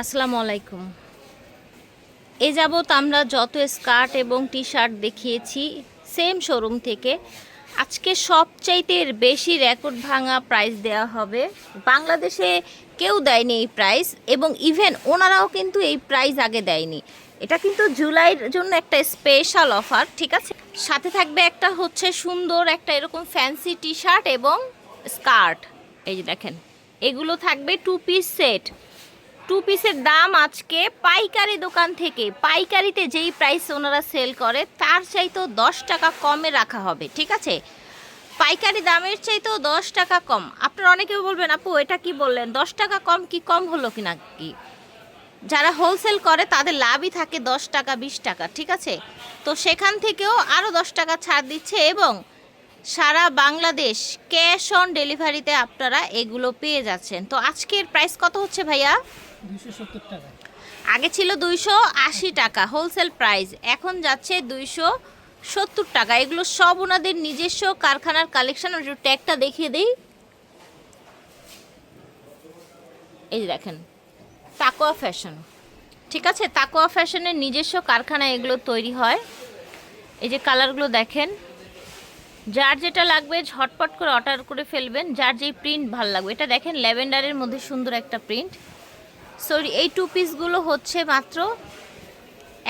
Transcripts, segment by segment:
আসসালামু আলাইকুম। এ যাবৎ আমরা যত স্কার্ট এবং টি শার্ট দেখিয়েছি সেম শোরুম থেকে, আজকে সবচাইতে বেশি রেকর্ড ভাঙা প্রাইস দেওয়া হবে। বাংলাদেশে কেউ দেয়নি এই প্রাইস এবং ইভেন ওনারাও কিন্তু এই প্রাইস আগে দেয়নি। এটা কিন্তু জুলাইয়ের জন্য একটা স্পেশাল অফার ঠিক আছে? সাথে থাকবে একটা হচ্ছে সুন্দর একটা এরকম ফ্যান্সি টি শার্ট এবং স্কার্ট। এই যে দেখেন, এগুলো থাকবে টু পিস সেট টু পিসের দাম আজকে পাইকারি দোকান থেকে, পাইকারিতে যেই প্রাইস ওনারা সেল করে, তার চাইতেও দশ টাকা কমে রাখা হবে, ঠিক আছে? পাইকারি দামের চাইতেও দশ টাকা কম। আপনারা অনেকে বলবেন, আপু, এটা কি বললেন? দশ টাকা কম কি কম হলো কি না কি? যারা হোলসেল করে, তাদের লাভই থাকে দশ টাকা, বিশ টাকা, ঠিক আছে? তো সেখান থেকেও আরও দশ টাকা ছাড় দিচ্ছে এবং সারা বাংলাদেশ ক্যাশ অন ডেলিভারিতে আপনারা এগুলো পেয়ে যাচ্ছেন। তো আজকের প্রাইস কত হচ্ছে ভাইয়া? টাকা। আগে ছিল দুইশো আশি টাকা হোলসেল প্রাইস। এখন যাচ্ছে দুইশো সত্তর টাকা। এগুলো সব ওনাদের নিজস্ব কারখানার কালেকশন। একটু ট্যাগটা দেখিয়ে দিই। এই দেখেন তাকোয়া ফ্যাশন। ঠিক আছে? তাকোয়া ফ্যাশনের নিজস্ব কারখানায় এগুলো তৈরি হয়। এই যে কালারগুলো দেখেন। যার যেটা লাগবে ঝটপট করে অর্ডার করে ফেলবেন, যার যেই প্রিন্ট ভালো লাগবে। এটা দেখেন ল্যাভেন্ডারের মধ্যে সুন্দর একটা প্রিন্ট সরি এই টু পিসগুলো হচ্ছে মাত্র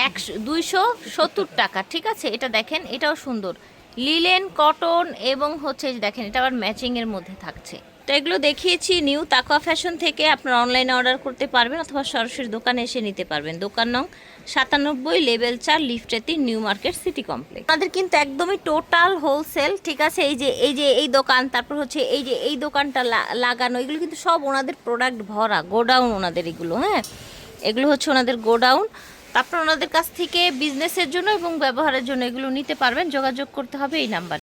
একশো, দুইশো সত্তর টাকা, ঠিক আছে? এটা দেখেন, এটাও সুন্দর। লিলেন, কটন এবং হচ্ছে দেখেন, এটা আবার ম্যাচিংয়ের মধ্যে থাকছে। তো এগুলো দেখিয়েছি, নিউ তাকোয়া ফ্যাশন থেকে আপনারা অনলাইনে অর্ডার করতে পারবেন অথবা সরাসরি দোকানে এসে নিতে পারবেন। দোকান নং সাতানব্বই লেভেল চার লিফটেতি নিউ মার্কেট সিটি কমপ্লেক্স আমাদের কিন্তু একদমই টোটাল হোলসেল ঠিক আছে? এই যে এই যে, এই দোকান, তারপর হচ্ছে এই যে, এই দোকানটা লাগানো, এগুলো কিন্তু সব ওনাদের প্রোডাক্ট ভরা, গোডাউন ওনাদের এগুলো হ্যাঁ? এগুলো হচ্ছে ওনাদের গোডাউন। তারপর ওনাদের কাছ থেকে বিজনেসের জন্য এবং ব্যবহারের জন্য এগুলো নিতে পারবেন, যোগাযোগ করতে হবে এই নাম্বার।